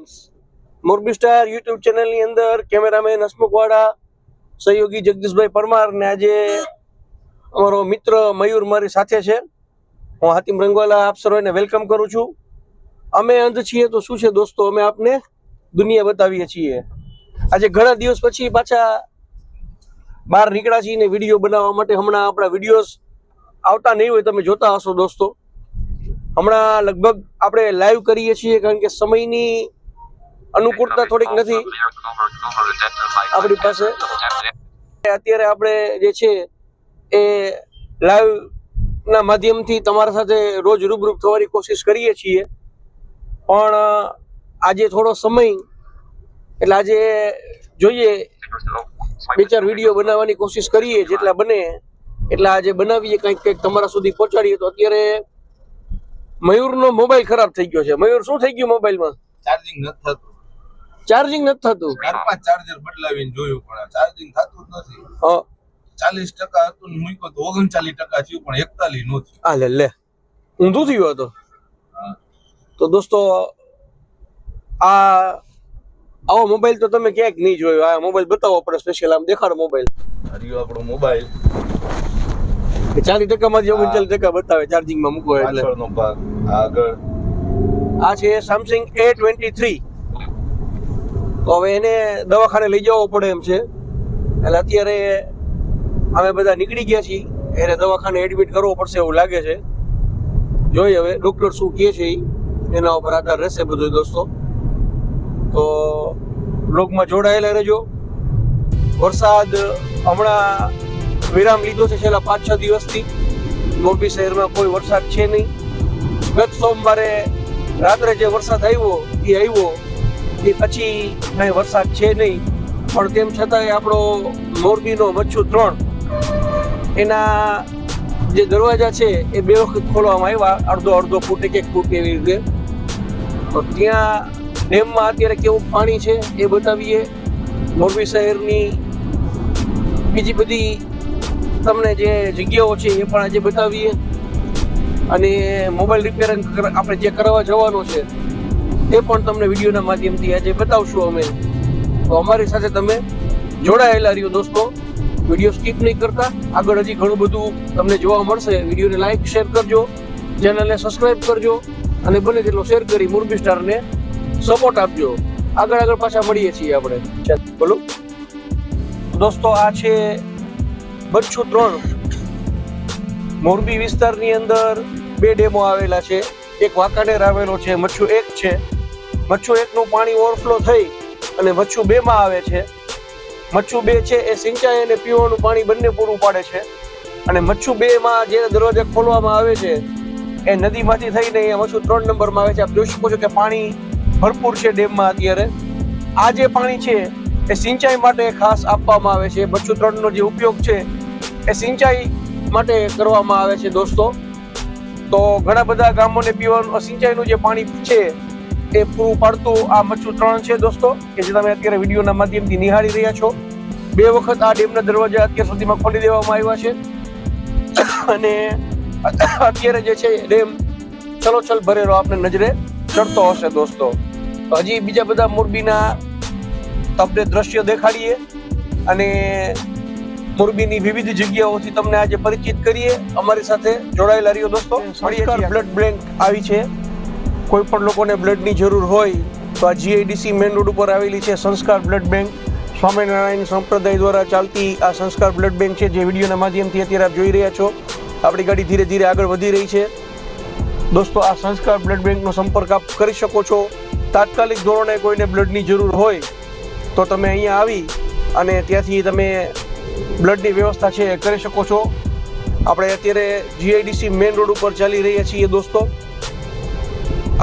Friends Morbi star YouTube ચેનલની અંદર cameraman હસમુખવાડા સહયોગી જગદીશભાઈ પરમાર ને આજે અમારો મિત્ર મયુર મારી સાથે છે. હું હાતિમ રંગવાલા આપ સર્વેને વેલકમ કરું છું. અમે અંધ છીએ તો શું છે દોસ્તો? અમે આપને દુનિયા બતાવીએ છીએ. આજે ઘણા દિવસ પછી પાછા બહાર નીકળ્યા છીએ ને વીડિયો બનાવવા માટે. હમણાં આપણા વિડીયોઝ આવતા નહીં હોય, તમે જોતા હશો દોસ્તો. હમણાં લગભગ આપણે લાઈવ કરીએ છીએ કારણ કે સમયની અનુકૂળતા થોડીક નથી. આપણી પાસે અત્યારે આપણે જે છે એ લાઈવ ના માધ્યમથી તમારા સાથે રોજ રૂબરૂ થવાની કોશિશ કરીએ છીએ. પણ આજે થોડો સમય, એટલે આજે જોઈએ, બે ચાર વીડિયો બનાવવાની કોશિશ કરીએ જેટલા બને, એટલા આજે બનાવીએ કંઈક કંઈક તમારા સુધી પહોંચાડીએ તો અત્યારે મયુરનો મોબાઈલ ખરાબ થઈ ગયો છે. મયુર, શું થઈ ગયું મોબાઈલમાં? ચાર્જિંગ નથી થતું. ચાર્જિંગ નથી થતું. ચાર પાંચ ચાર્જર બદલાવીને જોયું પણ ચાર્જિંગ થતું જ નથી. હા. ચાલીસ ટકા હતું મૂક્યો તો ઓગણચાલીસ ટકા થયું પણ એકતાલીસનું થયું. લે લે. ઊંધું થયું હતો તો. દોસ્તો આ આવો મોબાઈલ તો તમે ક્યાંક નહીં જોયો. આ મોબાઈલ બતાવો આપણે સ્પેશિયલ આમ દેખાડો મોબાઈલ હરિયો આપણો મોબાઈલ ચાલીસ ટકામાંથી ઓગણચાલીસ ટકા બતાવે ચાર્જિંગમાં મૂકો એટલે. આગળ. આ છે સેમસંગ એ ટ્વેન્ટી થ્રી તો હવે એને દવાખાને લઈ જવો પડે એમ છે. એટલે અત્યારે અમે બધા નીકળી ગયા છીએ. એને દવાખાને એડમિટ કરવો પડશે એવું લાગે છે. જોઈએ હવે ડૉક્ટર શું કહે છે. એના ઉપર આધાર રહેશે બધું દોસ્તો. તો બ્લોગમાં જોડાયેલા રહેજો. વરસાદ હમણાં વિરામ લીધો છે છેલ્લા પાંચ, છ દિવસથી. મોરબી શહેરમાં કોઈ વરસાદ છે નહીં. ગત સોમવારે રાત્રે જે વરસાદ આવ્યો, એ આવ્યો. એ પછી કઈ વરસાદ છે નહીં. પણ તેમ છતાંય આપણો મોરબીનો મચ્છુ ત્રણ, એના જે દરવાજા છે એ બે વખત ખોલવામાં આવ્યા. અડધો અડધો ફૂટ, એક એક ફૂટ એવી રીતે. તો ત્યાં ડેમમાં અત્યારે કેવું પાણી છે એ બતાવીએ. મોરબી શહેરની બીજી બધી તમને જે જગ્યાઓ છે એ પણ આજે બતાવીએ. અને મોબાઈલ રિપેરિંગ આપણે જે કરવા જવાનું છે એ પણ તમને વિડીયોના માધ્યમથી આજે બતાવશું અમે. તો અમારી સાથે તમે જોડાયેલા રહ્યો દોસ્તો. વીડિયો સ્કીપ નહીં કરતા. આગળ હજી ઘણું બધું તમને જોવા મળશે. વિડીયોને લાઇક શેર કરજો. ચેનલને સબસ્ક્રાઇબ કરજો. અને બને તેટલો શેર કરી મોરબી સ્ટારને સપોર્ટ આપજો. આગળ આગળ પાછા મળીએ છીએ આપણે. બોલો. દોસ્તો, આ છે બચ્છુ ત્રણ. મોરબી વિસ્તારની અંદર બે ડેમો આવેલા છે. એક વાંકાનેર આવેલો છે, મચ્છુ એક છે. મચ્છુ એકનું પાણી ઓવરફ્લો થઈ અને મચ્છુ બેમાં આવે છે. મચ્છુ બે છે એ સિંચાઈ અને પીવાનું પાણી બંને પૂરું પાડે છે. અને મચ્છુ બે માં જે દરવાજા ખોલવામાં આવે છે, એ નદીમાંથી થઈને અહીંયા મચ્છુ ત્રણ નંબરમાં આવે છે. આપ જોઈ શકો છો કે પાણી ભરપૂર છે ડેમમાં અત્યારે. આ જે પાણી છે, એ સિંચાઈ માટે ખાસ આપવામાં આવે છે. મચ્છુ ત્રણનો જે ઉપયોગ છે, એ સિંચાઈ માટે કરવામાં આવે છે દોસ્તો. તો ઘણા બધા ગામોને પીવાનું, સિંચાઈનું જે પાણી છે એ પૂરું પાડતું આ મચ્છુ ત્રણ છે દોસ્તો કે જે તમે અત્યારે વિડીયોના માધ્યમથી નિહાળી રહ્યા છો. બે વખત આ ડેમના દરવાજા અત્યાર સુધીમાં ખોલી દેવામાં આવ્યા છે. અને અત્યારે જે છે ડેમ છલોછલ ભરેલો આપણે નજરે ચડતો હશે દોસ્તો. તો હજી બીજા બધા મોરબીના તમને દ્રશ્ય દેખાડીએ અને મોરબીની વિવિધ જગ્યાઓથી તમને આજે પરિચિત કરીએ. અમારી સાથે જોડાયેલા રહ્યો દોસ્તો. બ્લડ બ્લેન્ક આવી છે. કોઈ પણ લોકોને બ્લડની જરૂર હોય તો આ જીઆઈડીસી મેન રોડ ઉપર આવેલી છે સંસ્કાર બ્લડ બેંક. સ્વામિનારાયણ સંપ્રદાય દ્વારા ચાલતી આ સંસ્કાર બ્લડ બેંક છે જે વિડીયોના માધ્યમથી અત્યારે આપ જોઈ રહ્યા છો. આપણી ગાડી ધીરે ધીરે આગળ વધી રહી છે. દોસ્તો, આ સંસ્કાર બ્લડ બેંકનો સંપર્ક આપ કરી શકો છો. તાત્કાલિક ધોરણે કોઈને બ્લડની જરૂર હોય તો તમે અહીંયા આવી અને ત્યાંથી તમે બ્લડની વ્યવસ્થા છે કરી શકો છો. આપણે અત્યારે જીઆઈડીસી મેઇન રોડ ઉપર ચાલી રહ્યા છીએ દોસ્તો.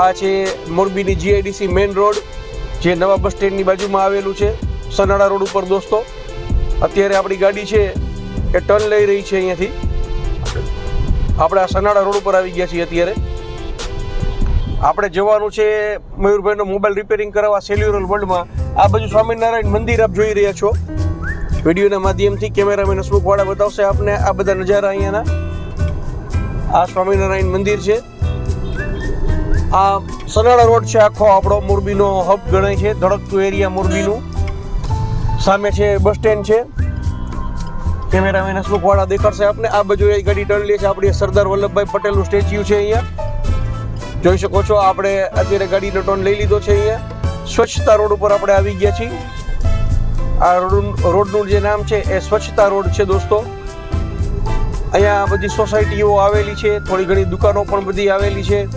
આ છે મોરબીની જીઆઈડીસી મેઇન રોડ જે નવા બસ સ્ટેન્ડની બાજુમાં આવેલું છે સનાડા રોડ ઉપર દોસ્તો. અત્યારે આપણી ગાડી છે, એ ટર્ન લઈ રહી છે અહીંયાથી. આપણે આ સનાડા રોડ ઉપર આવી ગયા છીએ અત્યારે. આપણે જવાનું છે મયુરભાઈનો મોબાઈલ રિપેરિંગ કરાવવા સેલ્યુરલ વર્લ્ડમાં આ બાજુ સ્વામિનારાયણ મંદિર આપ જોઈ રહ્યા છો. વિડીયોના માધ્યમથી કેમેરામેન હસમુખવાળા બતાવશે આપને આ બધા નજારા અહીંયાના. આ સ્વામિનારાયણ મંદિર છે. આ સનાળા રોડ છે, આખો આપણો મોરબીનો હબ ગણાય છે, ધડકતું એરિયા મોરબીનું. સામે છે, બસ સ્ટેન્ડ છે. કેમેરામેન હસમુખવાળા દેખાડશે આપણે આ બાજુ એ ગાડી લે છે, આપણી સરદાર વલ્લભભાઈ પટેલનું સ્ટેચ્યુ છે અહીંયા. જોઈ શકો છો, આપણે અત્યારે ગાડીનો ટર્ન લઈ લીધો છે અહીંયા. સ્વચ્છતા રોડ ઉપર આપણે આવી ગયા છીએ. આ રોડ રોડનું જે નામ છે, એ સ્વચ્છતા રોડ છે દોસ્તો. અહીંયા બધી સોસાયટીઓ આવેલી છે, થોડી ઘણી દુકાનો પણ બધી આવેલી છે.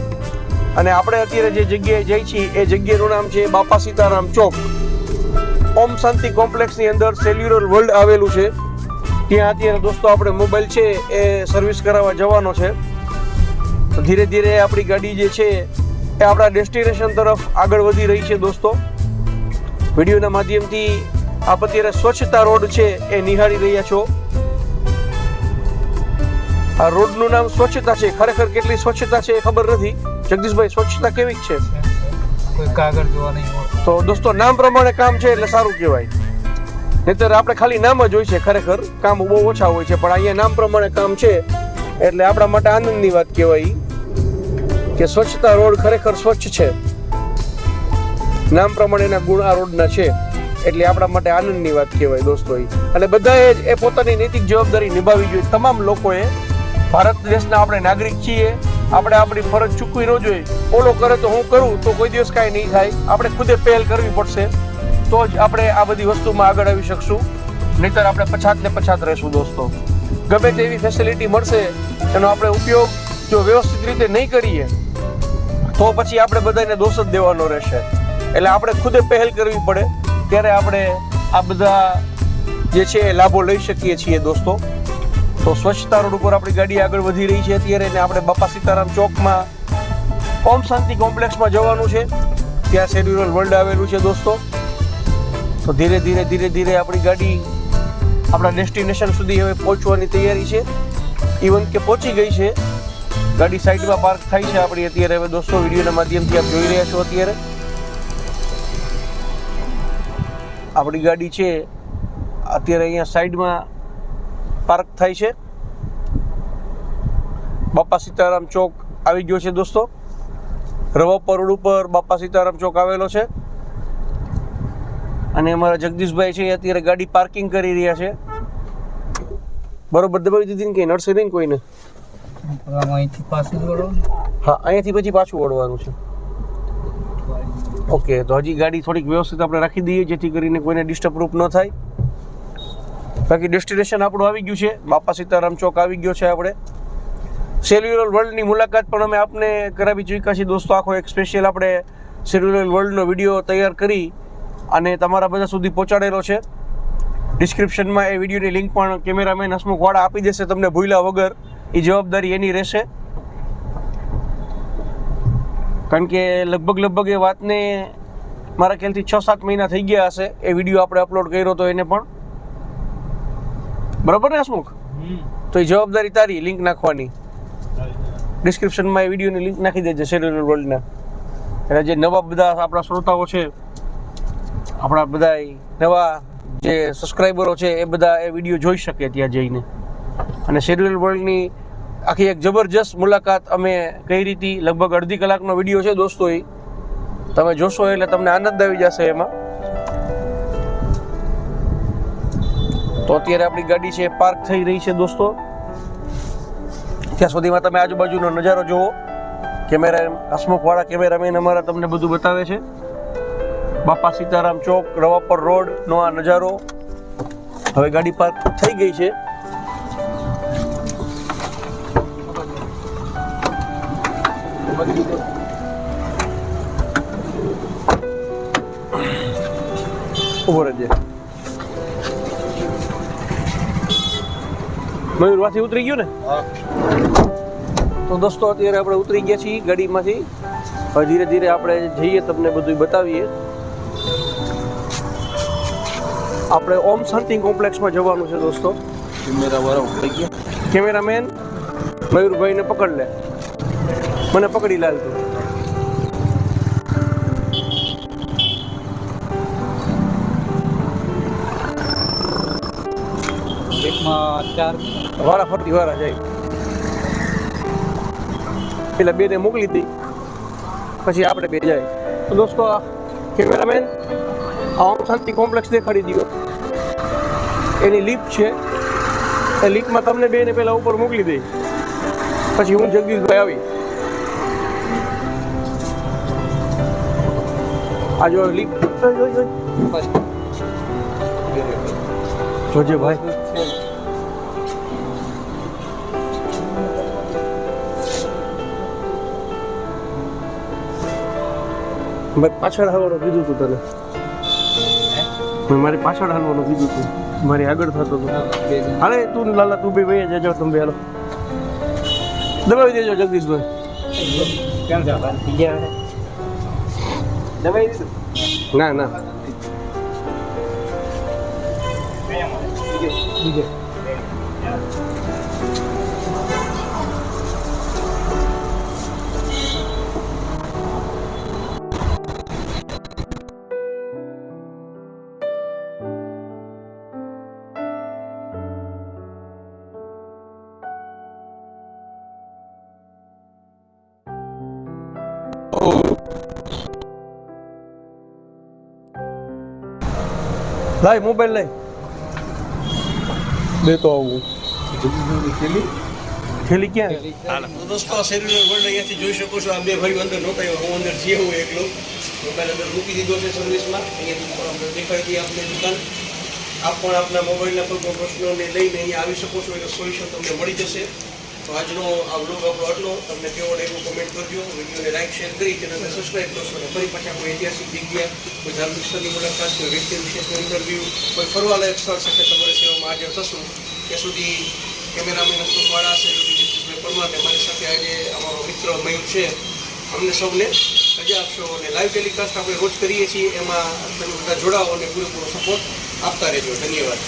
અને આપણે અત્યારે જે જગ્યાએ જઈ છીએ, એ જગ્યાનું નામ છે બાપા સીતારામ ચોક. ઓમ શાંતિ કોમ્પ્લેક્સની અંદર સેલ્યુલર વર્લ્ડ આવેલું છે. ત્યાં અત્યારે દોસ્તો આપણે મોબાઈલ છે એ સર્વિસ કરાવવા જવાનો છે. ધીરે ધીરે આપણી ગાડી જે છે, એ આપણા ડેસ્ટિનેશન તરફ આગળ વધી રહી છે દોસ્તો. વિડીયોના માધ્યમથી આપ અત્યારે સ્વચ્છતા રોડ છે એ નિહાળી રહ્યા છો. આ રોડનું નામ સ્વચ્છતા છે. ખરેખર કેટલી સ્વચ્છતા છે એ ખબર નથી. જગદીશભાઈ સ્વચ્છતા કેવી છે? કોઈ કાગળ જોવા નહીં મળતું. તો દોસ્તો નામ પ્રમાણે કામ છે એટલે સારું કહેવાય. નહીતર આપણે ખાલી નામ જ હોય છે ખરેખર. કામ બહુ ઓછા હોય છે પણ અહીંયા નામ પ્રમાણે કામ છે એટલે આપણા માટે આનંદની વાત કહેવાય કે સ્વચ્છતા રોડ ખરેખર સ્વચ્છ છે. નામ પ્રમાણેના ગુણ આ રોડના છે એટલે આપણા માટે આનંદની વાત કહેવાય દોસ્તો. અને બધાએ જ એ પોતાની નૈતિક જવાબદારી નિભાવી જોઈએ. તમામ લોકોએ ભારત દેશના આપણે નાગરિક છીએ. આપણે આપણી ફરજ ચૂકવી ન જોઈએ. ઓલો કરે તો હું કરું, તો કોઈ દિવસ કાંઈ નહીં થાય. આપણે ખુદે પહેલ કરવી પડશે. તો જ આપણે આ બધી વસ્તુમાં આગળ આવી શકશું. નહીતર આપણે પછાત ને પછાત રહેશું દોસ્તો. ગમે તેવી ફેસિલિટી મળશે, એનો આપણે ઉપયોગ જો વ્યવસ્થિત રીતે નહીં કરીએ, તો પછી આપણે બધાને દોષ જ દેવાનો રહેશે. એટલે આપણે ખુદે પહેલ કરવી પડે, ત્યારે આપણે આ બધા જે છે લાભો લઈ શકીએ છીએ દોસ્તો. તો સ્વચ્છતા રોડ ઉપર આપણી ગાડી આગળ વધી રહી છે અત્યારે ને આપણે બાપા સીતારામ ચોકમાં ઓમ શાંતિ કોમ્પ્લેક્સમાં જવાનું છે. ત્યાં સેલ્યુલર વર્લ્ડ આવેલું છે દોસ્તો. તો ધીરે ધીરે ધીરે ધીરે આપણી ગાડી આપણા ડેસ્ટિનેશન સુધી હવે પહોંચવાની તૈયારી છે. ઇવન કે પહોંચી ગઈ છે. ગાડી સાઈડમાં પાર્ક થાય છે આપણી અત્યારે. હવે દોસ્તો વિડીયોના માધ્યમથી આપ જોઈ રહ્યા છો અત્યારે. આપણી ગાડી છે. અત્યારે અહીંયા સાઈડમાં પાર્ક થાય છે. બાપા સીતારામ ચોક આવી ગયો છે દોસ્તો. રવાપર રોડ ઉપર બાપા સીતારામ ચોક આવેલો છે. અને અમારા જગદીશભાઈ છે અત્યારે ગાડી પાર્કિંગ કરી રહ્યા છે. બરોબર દબાવી દીધી ને કંઈ? નડશે નહીં કોઈને? અહીંથી પાછું જોડો હા અહીંયાથી પછી પાછું વળવાનું છે. ઓકે તો હજી ગાડી થોડીક વ્યવસ્થિત આપણે રાખી દઈએ જેથી કરીને કોઈને ડિસ્ટર્બ રૂપ ન થાય. બાકી ડેસ્ટિનેશન આપણું આવી ગયું છે. બાપા સીતારામ ચોક આવી ગયો છે આપણે. સેલ્યુલર વર્લ્ડની મુલાકાત પણ અમે આપને કરાવી ચૂક્યા છીએ. દોસ્તો, આખો એક સ્પેશિયલ આપણે સેલ્યુલર વર્લ્ડનો વીડિયો તૈયાર કરી અને તમારા બધા સુધી પહોંચાડેલો છે. ડિસ્ક્રિપ્શનમાં એ વિડીયોની લિંક પણ કેમેરામેન હસમુખ વાળા આપી દેશે તમને ભૂલ્યા વગર. એ જવાબદારી એની રહેશે. કારણ કે લગભગ લગભગ એ વાતને મારા ખ્યાલથી છ સાત મહિના થઈ ગયા હશે. એ વીડિયો આપણે અપલોડ કર્યો હતો એને પણ. બરાબર ને, હસમુખ? તો એ જવાબદારી તારી લિંક નાખવાની. ડિસ્ક્રિપ્શનમાં એ વિડીયોની લિંક નાખી દેજે સેલ્યુલર વર્લ્ડના એટલે જે નવા બધા આપણા શ્રોતાઓ છે, આપણા બધા નવા જે સબસ્ક્રાઈબરો છે, એ બધા એ વીડિયો જોઈ શકે ત્યાં જઈને. અને સેલ્યુલર વર્લ્ડની આખી એક જબરજસ્ત મુલાકાત અમે કઈ રીતે લગભગ અડધી કલાકનો વીડિયો છે દોસ્તો એ. તમે જોશો એટલે તમને આનંદ આવી જશે એમાં. તો અત્યારે આપણી ગાડી છે પાર્ક થઈ રહી છે દોસ્તો. ત્યાં સુધીમાં તમે આજુબાજુનો નજારો જુઓ. કેમેરા હસમુખવાળા કેમેરામેન અમારા તમને બધું બતાવે છે. બાપા સીતારામ ચોક, રવાપર રોડ નો આ નજારો. હવે ગાડી પાર્ક થઈ ગઈ છે. ઊભો રહેજે. મયુર વાથી ઉતરી ગયું ને? તો દોસ્તો અત્યારે આપણે ઉતરી ગયા છીએ ગાડીમાંથી. હવે ધીરે ધીરે આપણે જઈએ તમને બધું બતાવીએ. આપણે ઓમ શાંતિ કોમ્પ્લેક્સમાં જવાનું છે દોસ્તો. કેમેરા વાળા ઉતરી ગયા કેમેરામેન મયુરભાઈને પકડ લે. મને પકડી લાલ તું. એકમાં ચાર વારા ફરતી વાળા જાય. પેલા બેને મોકલી હતી. પછી આપણે બે જાય. તો દોસ્તો આ કેમેરામેન આમ શાંતિ કોમ્પ્લેક્સ દેખાડી દો એની લીપ છે. એ લીપમાં તમને બેને પહેલાં ઉપર મોકલી દઈ પછી હું જગદીશભાઈ આવી આ જો લીપ જોજે ભાઈ. મેં પાછળ હાલવાનું કીધું તું તને. મેં મારી પાછળ હાલવાનું કીધું તું. મારી આગળ થતો હતો. હાલે તું ને લાલા તું બી વહી જજો તમે હાલો. દબાવી દેજો જગદીશભાઈ. કેમ દબાવી દીધું? ના ના. બીજે. લાય મોબાઈલ લઈ. દેતો આવું. થેલી ક્યાં? તો દોસ્તો આ સેલ્યુલર વર્લ્ડ અહીંયાથી જોઈ શકો છો. આ બે ભાઈઓ અંદર નહોતા આવ્યા. હું અંદર જે હું એકલો. મોબાઈલ અંદર મૂકી દીધો છે સર્વિસમાં અહીંયાથી પણ આપણે દેખાડી દઈએ આપણે દુકાન. આપ પણ આપના મોબાઈલના કોઈ પણ પ્રશ્નોને લઈને અહીંયા આવી શકો છો એટલે સોલ્યુશન તમને મળી જશે. તો આજનો આ વ્લોગ આપણો આટલો. તમને કેવો લાગ્યો કોમેન્ટ કરજો. વિડીયોને લાઈક શેર કરી ચેનલને સબસ્ક્રાઈબ કરશો અને ફરી પાછા કોઈ ઐતિહાસિક જગ્યા કોઈ ધાર્મિક સ્થળની મુલાકાત કોઈ વ્યક્તિ વિશેષનું ઇન્ટરવ્યૂ કોઈ ફરવાલાયક સ્થળ સાથે તમારી સેવામાં હાજર થશું. ત્યાં સુધી કેમેરામેન અશોકવાળા છે વિજયભાઈ પરમાર. મારી સાથે આજે અમારો મિત્ર મયુર છે. અમને સૌને રજા આપશો અને લાઈવ ટેલિકાસ્ટ આપણે રોજ કરીએ છીએ. એમાં તમે બધા જોડાઓ અને પૂરેપૂરો સપોર્ટ આપતા રહેજો. ધન્યવાદ.